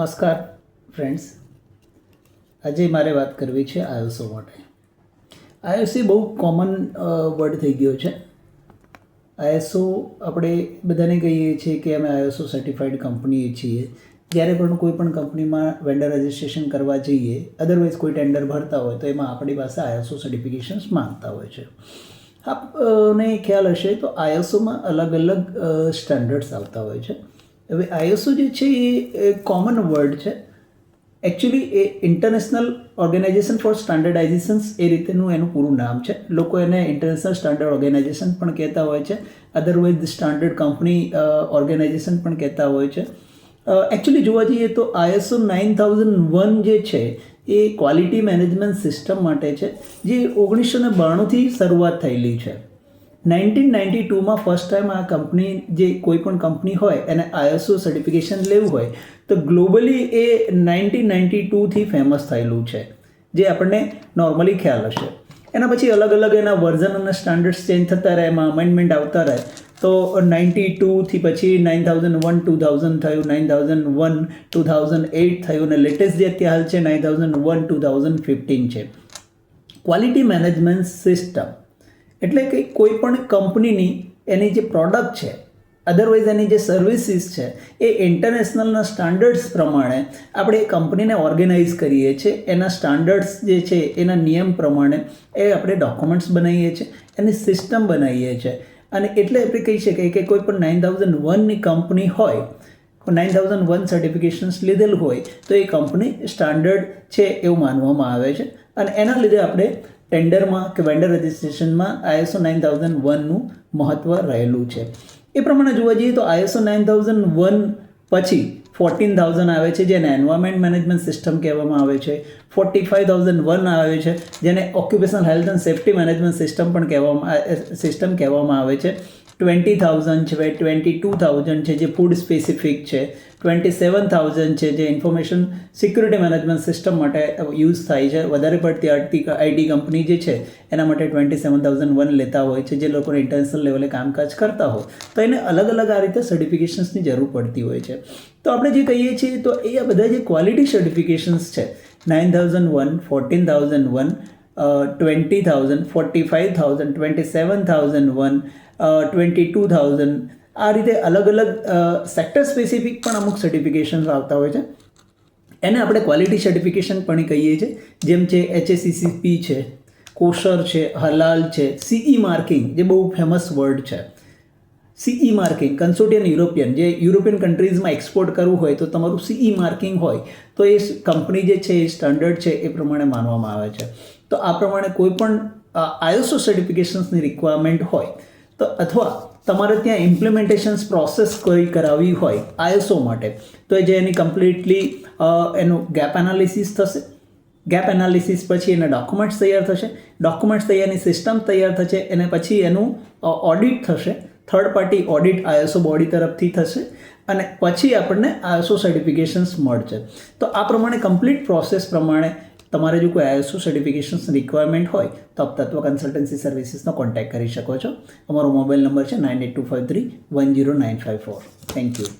નમસ્કાર ફ્રેન્ડ્સ આજે મારે વાત કરવી છે આયોસો માટે. આઈએસઓ બહુ કોમન વર્ડ થઈ ગયો છે. આઈએસઓ આપણે બધાને કહીએ છીએ કે અમે આઈએસઓ સર્ટિફાઈડ કંપની છીએ. જ્યારે પણ કોઈ પણ કંપનીમાં વેન્ડર રજિસ્ટ્રેશન કરવા જઈએ અદરવાઇઝ કોઈ ટેન્ડર ભરતા હોય, તો એમાં આપણી પાસે આઈએસઓ સર્ટિફિકેશન્સ માંગતા હોય છે. આપને ખ્યાલ હશે તો આઈએસઓમાં અલગ અલગ સ્ટાન્ડર્ડ્સ આવતા હોય છે. હવે આઈએસઓ જે છે એ કોમન વર્ડ છે. એકચ્યુઅલી એ ઇન્ટરનેશનલ ઓર્ગેનાઇઝેશન ફોર સ્ટાન્ડર્ડાઇઝેશન્સ એ રીતેનું એનું પૂરું નામ છે. લોકો એને ઇન્ટરનેશનલ સ્ટાન્ડર્ડ ઓર્ગેનાઇઝેશન પણ કહેતા હોય છે. અદરવાઇઝ સ્ટાન્ડર્ડ કંપની ઓર્ગેનાઇઝેશન પણ કહેતા હોય છે. એકચ્યુઅલી જોવા જઈએ તો આઈએસઓ નાઇન થાઉઝન્ડ વન જે છે, એ ક્વોલિટી મેનેજમેન્ટ સિસ્ટમ માટે છે, જે ઓગણીસો ને બાણુંથી શરૂઆત થયેલી છે. નાઇન્ટીન નાઇન્ટી ટુમાં ફર્સ્ટ ટાઈમ આ કંપની જે કોઈ પણ કંપની હોય, એને આઈએસઓ સર્ટિફિકેશન લેવું હોય, તો ગ્લોબલી એ નાઇન્ટીન નાઇન્ટી ટુથી ફેમસ થયેલું છે, જે આપણને નોર્મલી ખ્યાલ હશે. એના પછી અલગ અલગ એના વર્ઝન અને સ્ટાન્ડર્ડ્સ ચેન્જ થતા રહે, એમાં અમેન્ડમેન્ટ આવતા રહે. તો નાઇન્ટી ટુથી પછી nine thousand one, two thousand થયું, nine thousand one, two thousand eight થયું, અને લેટેસ્ટ જે અત્યારે હાલ છે, nine thousand one, two thousand fifteen છે. ક્વોલિટી મેનેજમેન્ટ સિસ્ટમ એટલે કે કોઈ પણ કંપનીની એની જે પ્રોડક્ટ છે અધરવાઇઝ એની જે સર્વિસીસ છે, એ ઇન્ટરનેશનલના સ્ટાન્ડર્ડ્સ પ્રમાણે આપણે એ કંપનીને ઓર્ગેનાઇઝ કરીએ છીએ. એના સ્ટાન્ડર્ડ્સ જે છે, એના નિયમ પ્રમાણે એ આપણે ડોક્યુમેન્ટ્સ બનાવીએ છીએ, એની સિસ્ટમ બનાવીએ છીએ. અને એટલે આપણે કહી શકીએ કે કોઈ પણ નાઇન થાઉઝન્ડ વનની કંપની હોય નાઇન થાઉઝન્ડ વન સર્ટિફિકેશન્સ લીધેલ હોય, તો એ કંપની સ્ટાન્ડર્ડ છે એવું માનવામાં આવે છે. અને એના લીધે આપણે ટેન્ડરમાં કે વેન્ડર રજિસ્ટ્રેશનમાં આઈએસઓ નાઇન થાઉઝન્ડ વનનું મહત્ત્વ રહેલું છે. એ પ્રમાણે જોવા જઈએ તો આઈએસઓ નાઇન થાઉઝન્ડ વન પછી ફોર્ટીન થાઉઝન્ડ આવે છે, જેને એન્વાયરમેન્ટ મેનેજમેન્ટ સિસ્ટમ કહેવામાં આવે છે. ફોર્ટી ફાઇવ થાઉઝન્ડ વન આવે છે, જેને occupational health and safety management system પણ કહેવામાં સિસ્ટમ કહેવામાં આવે છે. ટ્વેન્ટી થાઉઝન્ડ છે ટ્વેન્ટી ટુ થાઉઝન્ડ છે, જે ફૂડ સ્પેસિફિક છે. ટ્વેન્ટી સેવન થાઉઝન્ડ છે, જે ઇન્ફોર્મેશન સિક્યુરિટી મેનેજમેન્ટ સિસ્ટમ માટે યુઝ થાય છે. વધારે પડતી આઈટી આઈટી કંપની જે છે, એના માટે ટ્વેન્ટી સેવન થાઉઝન્ડ વન લેતા હોય છે, જે લોકોને ઇન્ટરનેશનલ લેવલે કામકાજ કરતા હોય. તો એને અલગ અલગ આ રીતે સર્ટિફિકેશન્સની જરૂર પડતી હોય છે. તો આપણે જે કહીએ છીએ, તો એ બધા જે ક્વોલિટી સર્ટિફિકેશન્સ છે nine thousand one fourteen thousand one twenty thousand forty five thousand twenty seven thousand one twenty two thousand આ રીતે અલગ અલગ સેક્ટર સ્પેસિફિક પણ અમુક સર્ટિફિકેશન્સ આવતા હોય છે. એને આપણે ક્વોલિટી સર્ટિફિકેશન પણ કહીએ છીએ, જેમ છે એચએસીસીપી છે, કોશર છે, હલાલ છે સીઈ માર્કિંગ જે બહુ ફેમસ વર્ડ છે. સીઈ માર્કિંગ કન્સોર્ટિયન યુરોપિયન જે યુરોપિયન કન્ટ્રીઝમાં એક્સપોર્ટ કરવું હોય તો તમારું સીઈ માર્કિંગ હોય, તો એ કંપની જે છે, એ સ્ટાન્ડર્ડ છે, એ પ્રમાણે માનવામાં આવે છે. તો આ પ્રમાણે કોઈ પણ આઈએસઓ સર્ટિફિકેશન્સની રિક્વાયરમેન્ટ હોય તો અથવા તમારે ત્યાં ઇમ્પ્લિમેન્ટેશન્સ પ્રોસેસ કોઈ કરાવવી હોય આઈએસઓ માટે, તો જે એની કમ્પ્લીટલી એનું ગેપ એનાલિસિસ થશે. ગેપ એનાલિસિસ પછી એના ડોક્યુમેન્ટ્સ તૈયાર થશે. ડોક્યુમેન્ટ્સ તૈયારની સિસ્ટમ તૈયાર થશે અને પછી એનું ઓડિટ થશે. Third party audit ISO body તરફથી થશે અને પછી આપણને આઈએસઓ સર્ટિફિકેશન્સ મળશે. તો આ પ્રમાણે કમ્પ્લીટ પ્રોસેસ પ્રમાણે તમારે જો કોઈ આઈએસઓ સર્ટિફિકેશન્સ રિક્વાયરમેન્ટ હોય, તો આપ તત્વ કન્સલ્ટન્સી સર્વિસીસનો કોન્ટેક્ટ કરી શકો છો. અમારો મોબાઈલ નંબર છે nine eight two five three one zero nine five four thank you